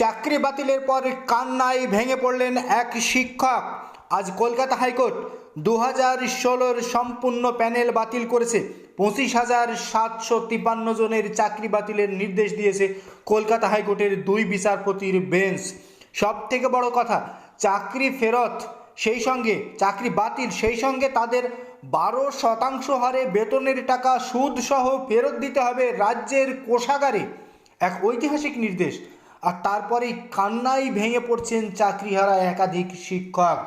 চাকরি বাতিলের পর কান্নায় ভেঙে পড়লেন এক শিক্ষক। আজ কলকাতা হাইকোর্ট দু হাজার ষোলোর সম্পূর্ণ প্যানেল বাতিল করেছে। পঁচিশ হাজার সাতশো তিপান্ন জনের চাকরি বাতিলের নির্দেশ দিয়েছে কলকাতা হাইকোর্টের দুই বিচারপতির বেঞ্চ। সব থেকে বড় কথা, চাকরি ফেরত সেই সঙ্গে, চাকরি বাতিল সেই সঙ্গে তাদের বারো শতাংশ হারে বেতনের টাকা সুদ সহ ফেরত দিতে হবে রাজ্যের কোষাগারে। এক ঐতিহাসিক নির্দেশ আর তারপরেই কান্নাই ভেঙে পড়ছেন চাকরিহারা একাধিক শিক্ষক।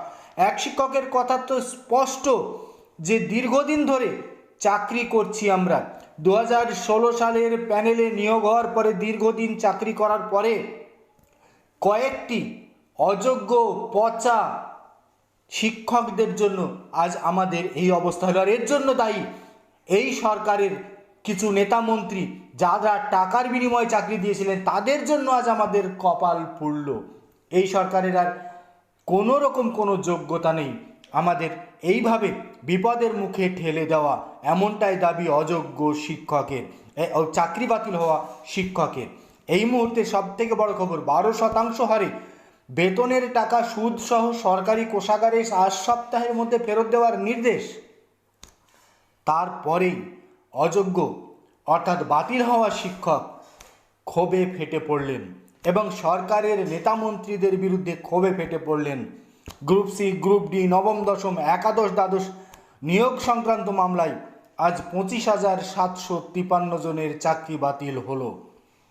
এক শিক্ষকের কথা তো স্পষ্ট যে দীর্ঘদিন ধরে চাকরি করছি আমরা। দু সালের প্যানেলে নিয়োগ হওয়ার পরে দীর্ঘদিন চাকরি করার পরে কয়েকটি অযোগ্য, পচা শিক্ষকদের জন্য আজ আমাদের এই অবস্থা হলো। আর এর জন্য দায়ী এই সরকারের কিছু নেতা মন্ত্রী যারা টাকার বিনিময়ে চাকরি দিয়েছিলেন, তাদের জন্য আজ আমাদের কপাল পুড়ল। এই সরকারের আর কোনো রকম কোনো যোগ্যতা নেই। আমাদের এইভাবে বিপদের মুখে ঠেলে দেওয়া এমনটাই দাবি অযোগ্য শিক্ষকের চাকরি বাতিল হওয়া শিক্ষকের। এই মুহূর্তে সব থেকে বড় খবর, বারো শতাংশ হারে বেতনের টাকা সুদ সহ সরকারি কোষাগারে আজ সপ্তাহের মধ্যে ফেরত দেওয়ার নির্দেশ। তারপরেই অযোগ্য, অর্থাৎ বাতিল হওয়া শিক্ষক ক্ষোভে ফেটে পড়লেন এবং সরকারের নেতামন্ত্রীদের বিরুদ্ধে ক্ষোভে ফেটে পড়লেন। গ্রুপ সি, গ্রুপ ডি, নবম, দশম, একাদশ, দ্বাদশ নিয়োগ সংক্রান্ত মামলায় আজ পঁচিশ হাজার সাতশো তিপান্ন জনের চাকরি বাতিল হলো।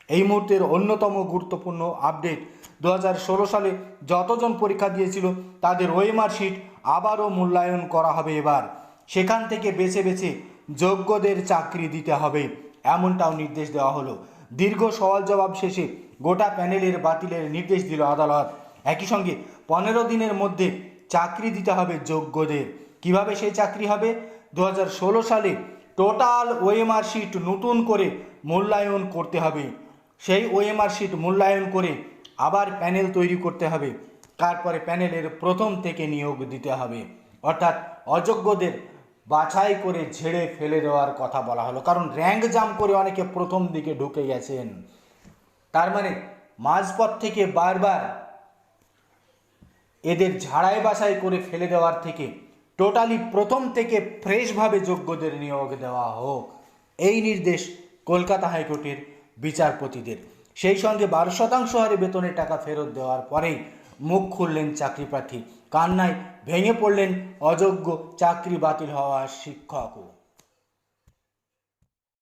এই মুহূর্তের অন্যতম গুরুত্বপূর্ণ আপডেট দু হাজার ষোলো সালে যতজন পরীক্ষা দিয়েছিল, তাদের ওয়েমার শিট আবারও মূল্যায়ন করা হবে এবার। সেখান থেকে বেছে বেছে যোগ্যদের চাকরি দিতে হবে। এমনটাও নির্দেশ দেওয়া হলো। দীর্ঘ সওয়াল জবাব শেষে গোটা প্যানেলের বাতিলের নির্দেশ দিল আদালত। একই সঙ্গে পনেরো দিনের মধ্যে চাকরি দিতে হবে যোগ্যদের। কীভাবে সেই চাকরি হবে? দু হাজার ষোলো সালে টোটাল ওএমআর শিট নতুন করে মূল্যায়ন করতে হবে। সেই ওএমআর শিট মূল্যায়ন করে আবার প্যানেল তৈরি করতে হবে। তারপরে প্যানেলের প্রথম থেকে নিয়োগ দিতে হবে। অর্থাৎ অযোগ্যদের বাছাই করে ঝেড়ে ফেলে দেওয়ার কথা বলা হলো। কারণ র্যাঙ্ক জাম করে অনেকে প্রথম দিকে ঢুকে গেছেন। তার মানে মাঝপথ থেকে বারবার এদের ঝাড়াই বাছাই করে ফেলে দেওয়ার থেকে টোটালি প্রথম থেকে ফ্রেশভাবে যোগ্যদের নিয়োগ দেওয়া হোক। এই নির্দেশ কলকাতা হাইকোর্টের বিচারপতিদের। সেই সঙ্গে বারো শতাংশ হারে বেতনের টাকা ফেরত দেওয়ার পরেই মুখ খুললেন চাকরি প্রার্থী। কান্নায় ভেঙে পড়লেন অযোগ্য চাকরি বাতিল হওয়া শিক্ষকও।